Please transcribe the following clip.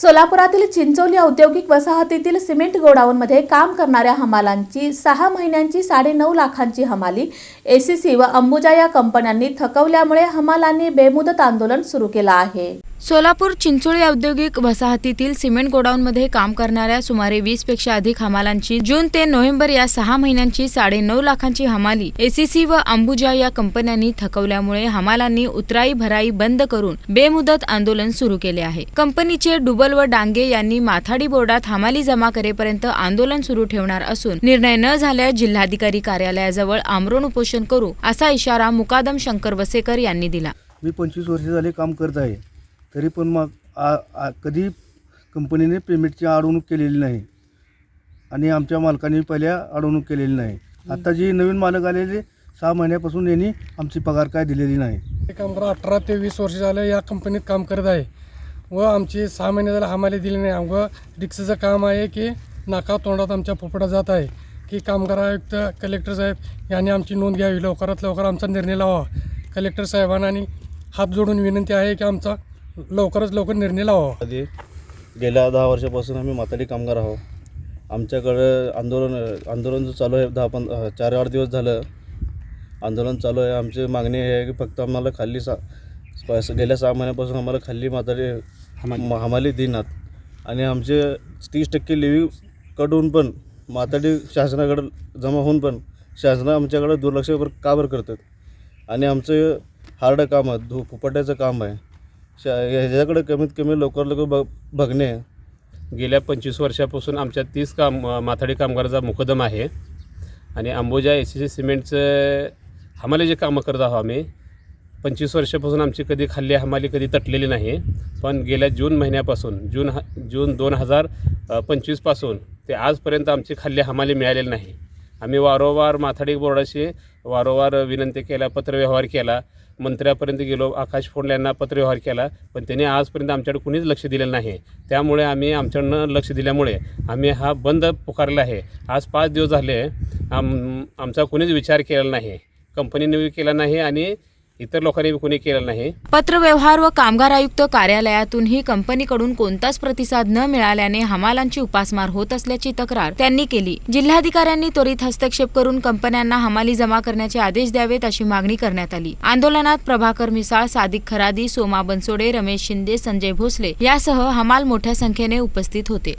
सोलापुरातील चिंचोली औद्योगिक वसाहतीतील सिमेंट गोडाऊनमध्ये काम करणाऱ्या हमालांची सहा महिन्यांची साडेनऊ लाखांची हमाली एसीसी व अंबुजा या कंपन्यांनी थकवल्यामुळे हमालांनी बेमुदत आंदोलन सुरू केलं आहे. सोलापूर चिंचोळी औद्योगिक वसाहतीतील सिमेंट गोडाऊनमध्ये काम करणाऱ्या सुमारे वीसपेक्षा अधिक हमालांची जून ते नोव्हेंबर या सहा महिन्यांची साडेनऊ लाखांची हमाली एसीसी व अंबुजा या कंपन्यांनी थकवल्यामुळे हमालांनी उतराई भराई बंद करून बेमुदत आंदोलन सुरू केले आहे. कंपनीचे डुबल व डांगे यांनी माथाडी बोर्डात हमाली जमा करेपर्यंत आंदोलन सुरू ठेवणार असून निर्णय न झाल्यास जिल्हाधिकारी कार्यालयाजवळ आमरण उपोषण करू असा इशारा मुकादम शंकर वसेकर यांनी दिला. मी पंचवीस वर्षे झाले काम करत आहे. तरी पण मग आ आ कधी कंपनीने पेमेंटची अडवणूक केलेली नाही. आणि आमच्या मालकाने पहिल्या अडवणूक केलेली नाही. आता जी नवीन मालक आलेले सहा महिन्यापासून यांनी आमची पगार काय दिलेली नाही. हे कामगार अठरा ते वीस वर्ष झालं या कंपनीत काम करत आहे. व आमची सहा महिने झालं हमाली दिली नाही. व रिक्षाचं काम आहे की नाका तोंडात आमच्या पोपडा जात आहे. की कामगार आयुक्त कलेक्टर साहेब यांनी आमची नोंद घ्यावी. लवकरात लवकर आमचा निर्णय लावा. कलेक्टर साहेबांना आणि हात जोडून विनंती आहे की आमचा लवकरच लवकर निर्णय लावा. आधी गेल्या दहा वर्षापासून आम्ही माताडी कामगार आहोत. आमच्याकडं आंदोलन आंदोलन जो चालू आहे दहा पं चार आठ दिवस झालं. आंदोलन चालू आहे. आमची मागणी हे आहे की फक्त आम्हाला खाल्ली सा स- गेल्या सहा महिन्यापासून आम्हाला खाल्ली माताडी म- हमाली देणार. आणि आमचे तीस टक्के लिव्ही कट होऊन पण माताडी शासनाकडं जमा होऊन पण शासना आमच्याकडं दुर्लक्ष बर- का बरं करतात? आणि आमचं हार्ड काम आहे धु फुपाट्याचं काम आहे. श ह्याच्याकडे कमीत कमी लवकर लवकर बघ बघणे. गेल्या पंचवीस वर्षापासून आमच्या तीस काम माथाडी कामगाराचा मुकदम आहे. आणि अंबुजा एस सी सिमेंटचं हमाली जे कामं करत आहोत आम्ही पंचवीस वर्षापासून आमची कधी खाल्ली हमाली कधी तटलेली नाही. पण गेल्या जून महिन्यापासून जून ह जून दोन हजार पंचवीसपासून ते आजपर्यंत आमची खाल्ली हमाली मिळालेली नाही. आम्ही वारंवार माथाडी बोर्डाशी वारंवार विनंती केला पत्रव्यवहार केला. मंत्र्यापर्यंत गेलो आकाश फोंडले यांना पत्रव्यवहार केला पण त्यांनी आजपर्यंत आमच्याकडे कुणीच लक्ष दिलेलं नाही. त्यामुळे आम्ही आमच्याकडनं लक्ष दिल्यामुळे आम्ही हा बंद पुकारला आहे. आज पाच दिवस झाले आम आमचा कुणीच विचार केलेला नाही. कंपनीने केला नाही आणि इतर लोकांनी कोणी केलं नाही. पत्रव्यवहार व कामगार आयुक्त कार्यालयातूनही कंपनीकडून कोणताच प्रतिसाद न मिळाल्याने हमालांची उपासमार होत असल्याची तक्रार त्यांनी केली. जिल्हाधिकाऱ्यांनी त्वरित हस्तक्षेप करून कंपन्यांना हमाली जमा करण्याचे आदेश द्यावेत अशी मागणी करण्यात आली. आंदोलनात प्रभाकर मिसाळ सादिक खरादी सोमा बनसोडे रमेश शिंदे संजय भोसले यासह हमाल मोठ्या संख्येने उपस्थित होते.